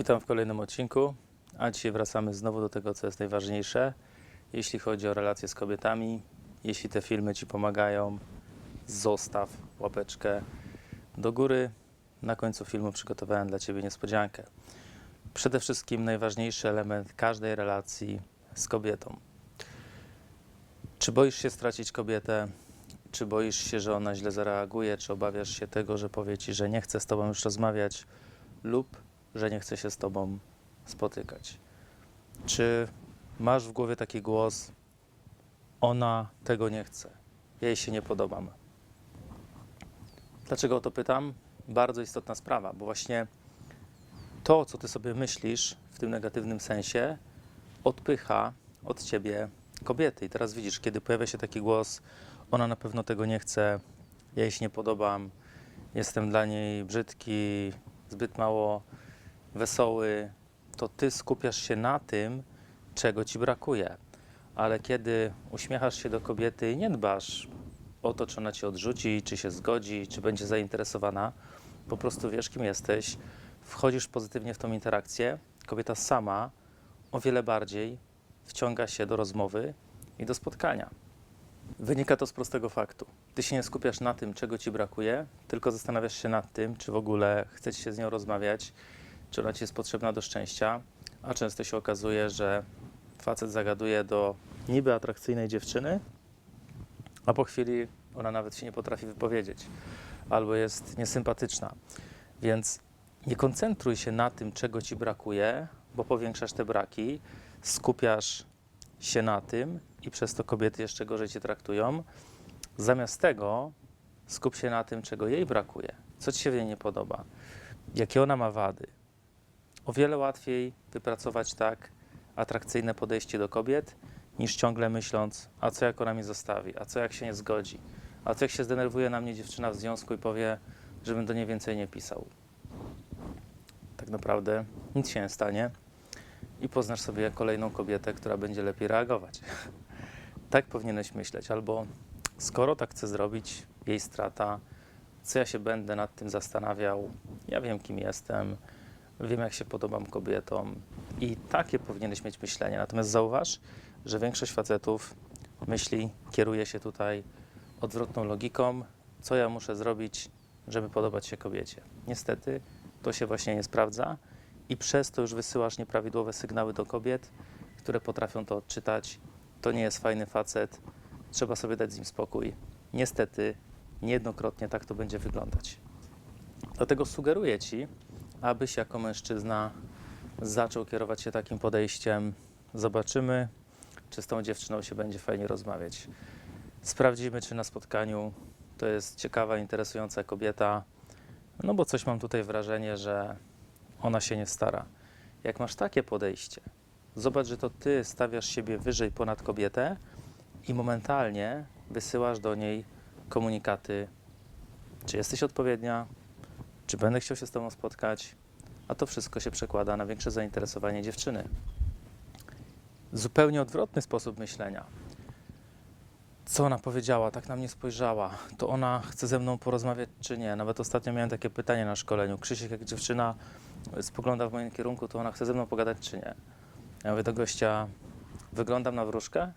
Witam w kolejnym odcinku, a dzisiaj wracamy znowu do tego, co jest najważniejsze, jeśli chodzi o relacje z kobietami. Jeśli te filmy Ci pomagają, zostaw łapeczkę do góry. Na końcu filmu przygotowałem dla Ciebie niespodziankę. Przede wszystkim najważniejszy element każdej relacji z kobietą. Czy boisz się stracić kobietę? Czy boisz się, że ona źle zareaguje? Czy obawiasz się tego, że powie Ci, że nie chce z Tobą już rozmawiać? Lub że nie chce się z Tobą spotykać? Czy masz w głowie taki głos, ona tego nie chce, jej się nie podobam? Dlaczego o to pytam? Bardzo istotna sprawa, bo właśnie to, co Ty sobie myślisz w tym negatywnym sensie, odpycha od Ciebie kobiety. I teraz widzisz, kiedy pojawia się taki głos, ona na pewno tego nie chce, ja jej się nie podobam, jestem dla niej brzydki, zbyt mało wesoły, to ty skupiasz się na tym, czego ci brakuje. Ale kiedy uśmiechasz się do kobiety i nie dbasz o to, czy ona ci odrzuci, czy się zgodzi, czy będzie zainteresowana, po prostu wiesz, kim jesteś, wchodzisz pozytywnie w tą interakcję, kobieta sama o wiele bardziej wciąga się do rozmowy i do spotkania. Wynika to z prostego faktu. Ty się nie skupiasz na tym, czego ci brakuje, tylko zastanawiasz się nad tym, czy w ogóle chcesz się z nią rozmawiać, czy ona ci jest potrzebna do szczęścia, a często się okazuje, że facet zagaduje do niby atrakcyjnej dziewczyny, a po chwili ona nawet się nie potrafi wypowiedzieć albo jest niesympatyczna. Więc nie koncentruj się na tym, czego ci brakuje, bo powiększasz te braki, skupiasz się na tym i przez to kobiety jeszcze gorzej cię traktują. Zamiast tego skup się na tym, czego jej brakuje, co ci się w niej nie podoba, jakie ona ma wady. O wiele łatwiej wypracować tak atrakcyjne podejście do kobiet, niż ciągle myśląc, a co jak ona mi zostawi, a co jak się nie zgodzi, a co jak się zdenerwuje na mnie dziewczyna w związku i powie, żebym do niej więcej nie pisał. Tak naprawdę nic się nie stanie i poznasz sobie kolejną kobietę, która będzie lepiej reagować. tak powinieneś myśleć, albo skoro tak chcę zrobić, jej strata, co ja się będę nad tym zastanawiał, ja wiem kim jestem, wiem jak się podobam kobietom i takie powinieneś mieć myślenie. Natomiast zauważ, że większość facetów myśli, kieruje się tutaj odwrotną logiką, co ja muszę zrobić, żeby podobać się kobiecie. Niestety to się właśnie nie sprawdza i przez to już wysyłasz nieprawidłowe sygnały do kobiet, które potrafią to odczytać. To nie jest fajny facet, trzeba sobie dać z nim spokój. Niestety niejednokrotnie tak to będzie wyglądać. Dlatego sugeruję Ci, abyś jako mężczyzna zaczął kierować się takim podejściem. Zobaczymy, czy z tą dziewczyną się będzie fajnie rozmawiać. Sprawdzimy, czy na spotkaniu to jest ciekawa, interesująca kobieta, no bo coś mam tutaj wrażenie, że ona się nie stara. Jak masz takie podejście, zobacz, że to ty stawiasz siebie wyżej ponad kobietę i momentalnie wysyłasz do niej komunikaty, czy jesteś odpowiednia, czy będę chciał się z tobą spotkać, a to wszystko się przekłada na większe zainteresowanie dziewczyny. Zupełnie odwrotny sposób myślenia. Co ona powiedziała, tak na mnie spojrzała, to ona chce ze mną porozmawiać, czy nie. Nawet ostatnio miałem takie pytanie na szkoleniu. Krzysiek, jak dziewczyna spogląda w moim kierunku, to ona chce ze mną pogadać, czy nie. Ja mówię do gościa, wyglądam na wróżkę?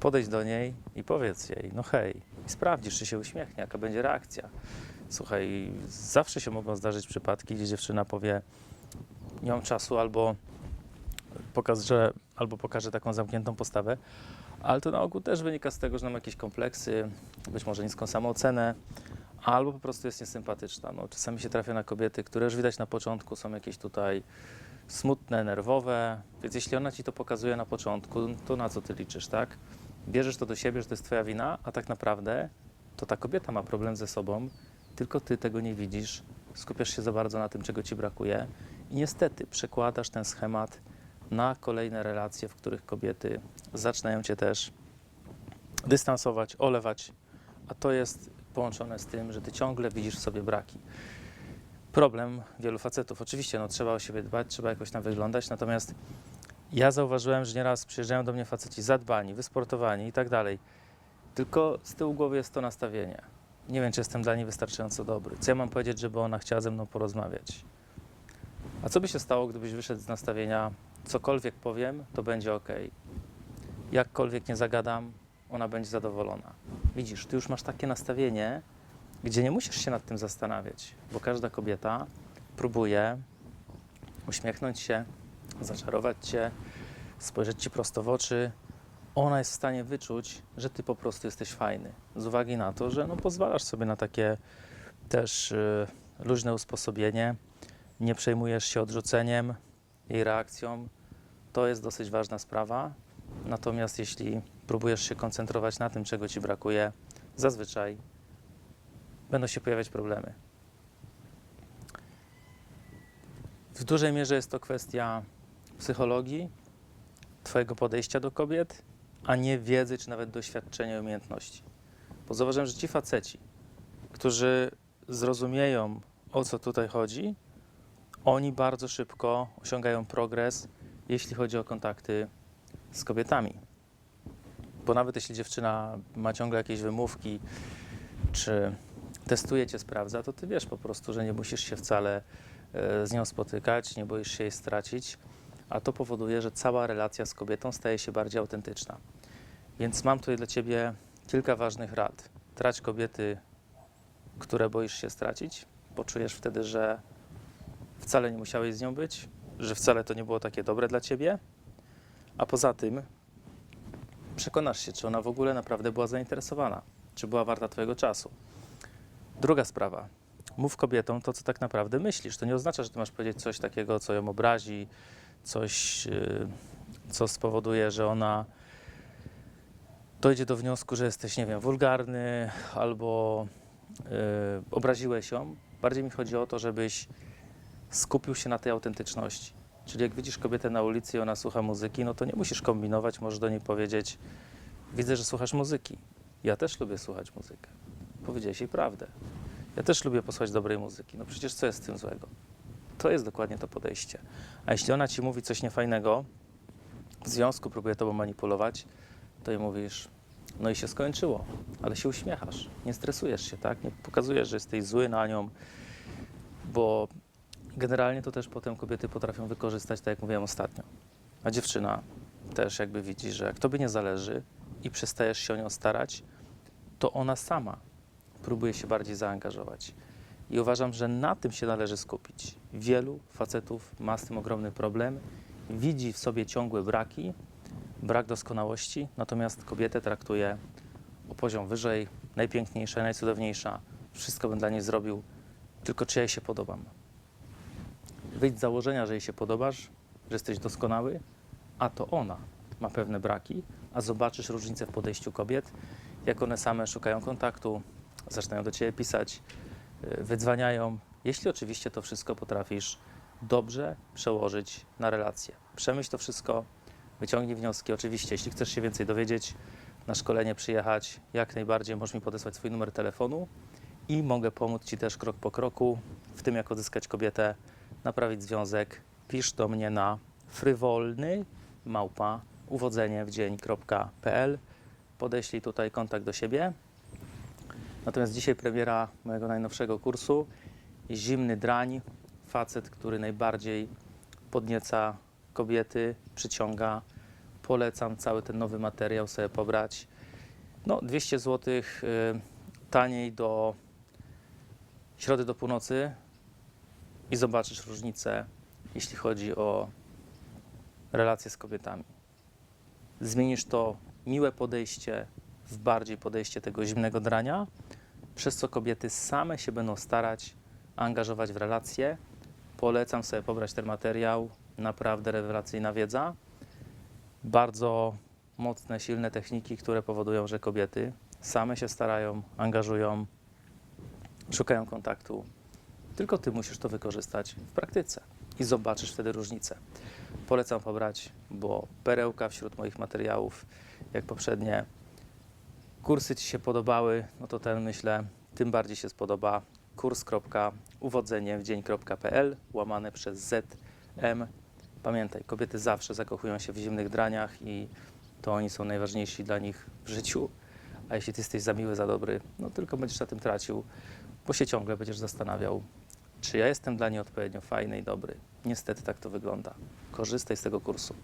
Podejdź do niej i powiedz jej, no hej, i sprawdzisz, czy się uśmiechnie, jaka będzie reakcja. Słuchaj, zawsze się mogą zdarzyć przypadki, gdzie dziewczyna powie, nie mam czasu, albo pokaże, albo pokaże taką zamkniętą postawę, ale to na ogół też wynika z tego, że mam jakieś kompleksy, być może niską samoocenę, albo po prostu jest niesympatyczna. No, czasami się trafia na kobiety, które już widać na początku są jakieś tutaj smutne, nerwowe, więc jeśli ona ci to pokazuje na początku, to na co ty liczysz, tak? Bierzesz to do siebie, że to jest twoja wina, a tak naprawdę to ta kobieta ma problem ze sobą, tylko ty tego nie widzisz, skupiasz się za bardzo na tym, czego ci brakuje i niestety przekładasz ten schemat na kolejne relacje, w których kobiety zaczynają cię też dystansować, olewać, a to jest połączone z tym, że ty ciągle widzisz w sobie braki. Problem wielu facetów. Oczywiście, no, trzeba o siebie dbać, trzeba jakoś tam wyglądać, natomiast ja zauważyłem, że nieraz przyjeżdżają do mnie faceci zadbani, wysportowani i tak dalej. Tylko z tyłu głowy jest to nastawienie. Nie wiem, czy jestem dla niej wystarczająco dobry. Co ja mam powiedzieć, żeby ona chciała ze mną porozmawiać? A co by się stało, gdybyś wyszedł z nastawienia, cokolwiek powiem, to będzie ok. Jakkolwiek nie zagadam, ona będzie zadowolona. Widzisz, ty już masz takie nastawienie, gdzie nie musisz się nad tym zastanawiać, bo każda kobieta próbuje uśmiechnąć się, zaczarować cię, spojrzeć ci prosto w oczy. Ona jest w stanie wyczuć, że ty po prostu jesteś fajny. Z uwagi na to, że no, pozwalasz sobie na takie też y, luźne usposobienie, nie przejmujesz się odrzuceniem, jej reakcją. To jest dosyć ważna sprawa. Natomiast jeśli próbujesz się koncentrować na tym, czego ci brakuje, zazwyczaj będą się pojawiać problemy. W dużej mierze jest to kwestia psychologii, Twojego podejścia do kobiet, a nie wiedzy czy nawet doświadczenia umiejętności. Bo zauważyłem, że ci faceci, którzy zrozumieją, o co tutaj chodzi, oni bardzo szybko osiągają progres, jeśli chodzi o kontakty z kobietami. Bo nawet jeśli dziewczyna ma ciągle jakieś wymówki, czy testuje cię, sprawdza, to ty wiesz po prostu, że nie musisz się wcale e, z nią spotykać, nie boisz się jej stracić, a to powoduje, że cała relacja z kobietą staje się bardziej autentyczna. Więc mam tutaj dla ciebie kilka ważnych rad. Trać kobiety, które boisz się stracić, poczujesz wtedy, że wcale nie musiałeś z nią być, że wcale to nie było takie dobre dla ciebie, a poza tym przekonasz się, czy ona w ogóle naprawdę była zainteresowana, czy była warta twojego czasu. Druga sprawa. Mów kobietom to, co tak naprawdę myślisz. To nie oznacza, że ty masz powiedzieć coś takiego, co ją obrazi, coś, yy, co spowoduje, że ona dojdzie do wniosku, że jesteś, nie wiem, wulgarny albo yy, obraziłeś ją. Bardziej mi chodzi o to, żebyś skupił się na tej autentyczności. Czyli jak widzisz kobietę na ulicy i ona słucha muzyki, no to nie musisz kombinować, możesz do niej powiedzieć: Widzę, że słuchasz muzyki. Ja też lubię słuchać muzykę. Powiedziałeś jej prawdę. Ja też lubię posłuchać dobrej muzyki. No przecież co jest z tym złego? To jest dokładnie to podejście. A jeśli ona ci mówi coś niefajnego, w związku próbuje tobą manipulować, to jej mówisz, no i się skończyło, ale się uśmiechasz, nie stresujesz się, tak? Nie pokazujesz, że jesteś zły na nią, bo generalnie to też potem kobiety potrafią wykorzystać, tak jak mówiłem ostatnio. A dziewczyna też jakby widzi, że jak tobie nie zależy i przestajesz się o nią starać, to ona sama próbuje się bardziej zaangażować. I uważam, że na tym się należy skupić. Wielu facetów ma z tym ogromny problem, widzi w sobie ciągłe braki, brak doskonałości, natomiast kobietę traktuje o poziom wyżej, najpiękniejsza, najcudowniejsza. Wszystko bym dla niej zrobił, tylko czy ja jej się podobam. Wyjdź z założenia, że jej się podobasz, że jesteś doskonały, a to ona ma pewne braki, a zobaczysz różnicę w podejściu kobiet, jak one same szukają kontaktu, zaczynają do ciebie pisać, wydzwaniają. Jeśli oczywiście to wszystko potrafisz dobrze przełożyć na relacje. Przemyśl to wszystko, wyciągnij wnioski. Oczywiście, jeśli chcesz się więcej dowiedzieć, na szkolenie przyjechać, jak najbardziej możesz mi podesłać swój numer telefonu i mogę pomóc Ci też krok po kroku w tym, jak odzyskać kobietę, naprawić związek. Pisz do mnie na frywolny małpa uwodzenie w dzień.pl. Podeślij tutaj kontakt do siebie. Natomiast dzisiaj premiera mojego najnowszego kursu Zimny drań, facet, który najbardziej podnieca kobiety, przyciąga. Polecam cały ten nowy materiał sobie pobrać. No, 200 zł y, taniej do środy do północy i zobaczysz różnicę, jeśli chodzi o relacje z kobietami. Zmienisz to miłe podejście w bardziej podejście tego zimnego drania, przez co kobiety same się będą starać angażować w relacje. Polecam sobie pobrać ten materiał. Naprawdę rewelacyjna wiedza. Bardzo mocne, silne techniki, które powodują, że kobiety same się starają, angażują, szukają kontaktu. Tylko ty musisz to wykorzystać w praktyce i zobaczysz wtedy różnicę. Polecam pobrać, bo perełka wśród moich materiałów, jak poprzednie, kursy Ci się podobały, no to ten myślę tym bardziej się spodoba kurs.uwodzeniewdzień.pl łamane przez ZM. Pamiętaj, kobiety zawsze zakochują się w zimnych draniach i to oni są najważniejsi dla nich w życiu. A jeśli ty jesteś za miły, za dobry, no tylko będziesz na tym tracił, bo się ciągle będziesz zastanawiał, Czy ja jestem dla niej odpowiednio fajny i dobry? Niestety tak to wygląda. Korzystaj z tego kursu.